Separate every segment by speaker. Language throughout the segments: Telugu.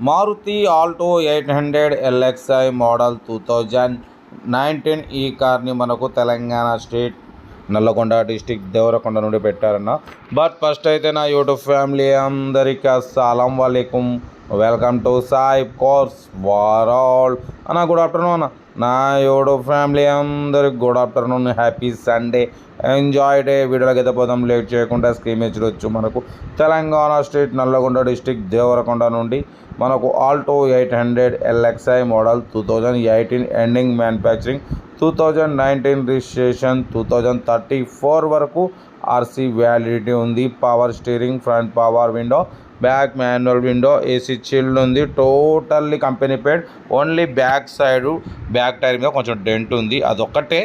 Speaker 1: Maruti Alto eight hundred LXI model two thousand nineteen ఈ కార్ని మనకు తెలంగాణ స్టేట్ నల్లగొండ డిస్టిక్ దేవరకొండ నుండి పెట్టారన్న. బట్ ఫస్ట్ అయితే నా యూట్యూబ్ ఫ్యామిలీ అందరికీ అస్సలం వాలేకుమ్ వెల్కమ్ టు సాయి కోర్స్ వారాల్ అన్న గుడ్ ఆఫ్టర్నూన్ అన్న. నా యూట్యూబ్ ఫ్యామిలీ అందరికి good afternoon happy Sunday enjoy day. వీడియోలోకి అయితే పోదాం. లేట్ చేయకుండా స్క్రీన్ మీద చూడొచ్చు మనకు. తెలంగాణ స్టేట్ నల్లగొండ డిస్టిక్ దేవరకొండ నుండి మనకు Alto eight hundred LXI model two thousand eighteen ending manufacturing two thousand nineteen registration two thousand thirty four వరకు ఆర్సీ వ్యాలిడిటీ ఉంది. Power steering front power window back manual window AC chilled ఉంది. Totally company paint only back side back tyre మీద కొంచెం డెంట్ ఉంది. అదొక్కటే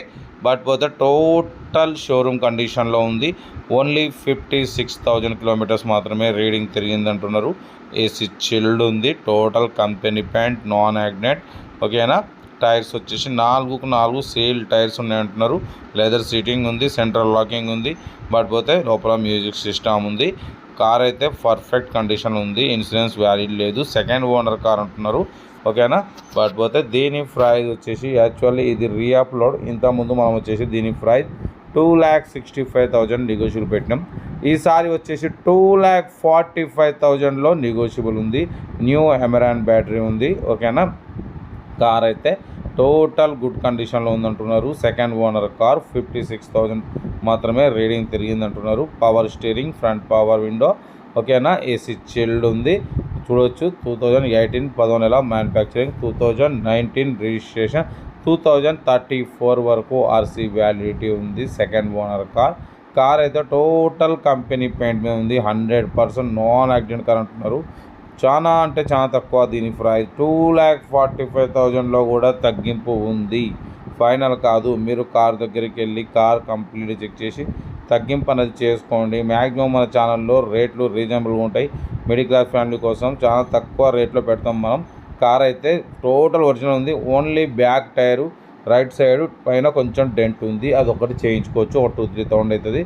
Speaker 1: బట్ పోతే టోటల్ షోరూమ్ కండిషన్లో ఉంది. Only fifty six thousand kilometres మాత్రమే రీడింగ్ తిరిగింది అంటున్నారు ఏసీ చిల్డ్ ఉంది. Total company paint non accident ఓకేనా? టైర్స్ వచ్చేసి నాలుగుకు నాలుగు సేల్ టైర్స్ ఉన్నాయి అంటున్నారు లెదర్ సీటింగ్ ఉంది సెంట్రల్ లాకింగ్ ఉంది బట్ పోతే లోపల మ్యూజిక్ సిస్టమ్ ఉంది. కార్ అయితే పర్ఫెక్ట్ కండిషన్ ఉంది ఇన్సూరెన్స్ వ్యాలిడ్ లేదు సెకండ్ ఓనర్ కార్ అంటున్నారు. ఓకేనా? బట్ పోతే దీని ప్రైజ్ వచ్చేసి యాక్చువల్లీ ఇది రీఅప్లోడ్ ఇంతకుముందు మనం వచ్చేసి దీని price two lakh sixty five thousand negotiable పెట్టినాం. ఈసారి వచ్చేసి టూ ల్యాక్ ఫార్టీ ఫైవ్ థౌజండ్లో నెగోషియబుల్ ఉంది. న్యూ ఎమరాన్ బ్యాటరీ ఉంది. ఓకేనా? కార్ అయితే టోటల్ గుడ్ కండిషన్లో ఉందంటున్నారు. Second owner car fifty six thousand మాత్రమే reading తిరిగిందంటున్నారు. Power steering front power window ఓకేనా? ఏసీ చిల్డ్ ఉంది. చూడొచ్చు. టూ థౌజండ్ ఎయిటీన్ పదో నెల manufacturing two thousand nineteen registration two thousand thirty four వరకు ఆర్సీ వ్యాలిడిటీ ఉంది సెకండ్ ఓనర్ కార్. కార్ అయితే టోటల్ కంపెనీ పెయింట్ మీద ఉంది. Hundred percent non accident car అంటున్నారు. చాలా అంటే చాలా తక్కువ దీని price. Two lakh forty five థౌజండ్లో కూడా తగ్గింపు ఉంది. ఫైనల్ కాదు మీరు కార్ దగ్గరికి వెళ్ళి కార్ కంప్లీట్ చెక్ చేసి తగ్గింపు అనేది చేసుకోండి. మ్యాక్సిమం మన ఛానల్లో రేట్లు రీజనబుల్గా ఉంటాయి. మిడిల్ క్లాస్ ఫ్యామిలీ కోసం చాలా తక్కువ రేట్లో పెడతాం మనం. కార్ అయితే టోటల్ ఒరిజినల్ ఉంది. Only back tyre right side పైన కొంచెం డెంట్ ఉంది. అది ఒకటి చేయించుకోవచ్చు. ఒక టూ త్రీ థౌసండ్ అవుతుంది.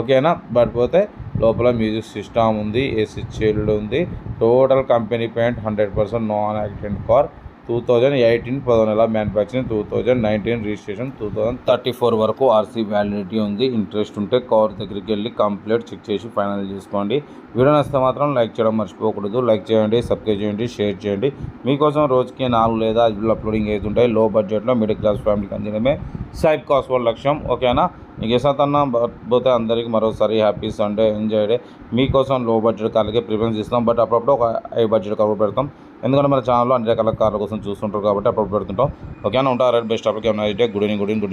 Speaker 1: ఓకేనా? బట్ పోతే లోపల మ్యూజిక్ సిస్టమ్ ఉంది ఏసీ చైల్డ్ ఉంది. Total company paint hundred percent non accident car. Two thousand eighteen పదో నెల manufacturing two thousand nineteen registration two thousand thirty four వరకు ఆర్సీ వ్యాలిడిటీ ఉంది. ఇంట్రెస్ట్ ఉంటే కవర్ దగ్గరికి వెళ్ళి కంప్లీట్ చెక్ చేసి ఫైనల్ చేసుకోండి. వీడియో నచ్చితే మాత్రం లైక్ చేయడం మర్చిపోకూడదు. లైక్ చేయండి సబ్స్క్రైబ్ చేయండి షేర్ చేయండి. మీకోసం రోజుకి నాలుగు లేదా ఐదు అప్లోడింగ్ అవుతుంటాయి లో బడ్జెట్లో మిడిల్ క్లాస్ ఫ్యామిలీకి అందినమే సైడ్ కాస్ట్ వాళ్ళ లక్ష్యం. ఓకేనా మీకు ఎసతన్నా పోతే అందరికీ మరోసారి హ్యాపీ సండే ఎంజాయ్ డే. మీకోసం లో బడ్జెట్ కార్లకే ప్రిఫరెన్స్ ఇస్తాం. బట్ అప్పుడప్పుడు ఒక హై బడ్జెట్ కవర్ పెడతాం. ఎందుకంటే మన ఛానల్లో అన్ని రకాల కార్ల కోసం చూస్తుంటారు కాబట్టి అప్పుడు పెడుతుంటాం. ఓకేనా? ఉంటారు బెస్ట్. అప్పటికే night day good evening good evening good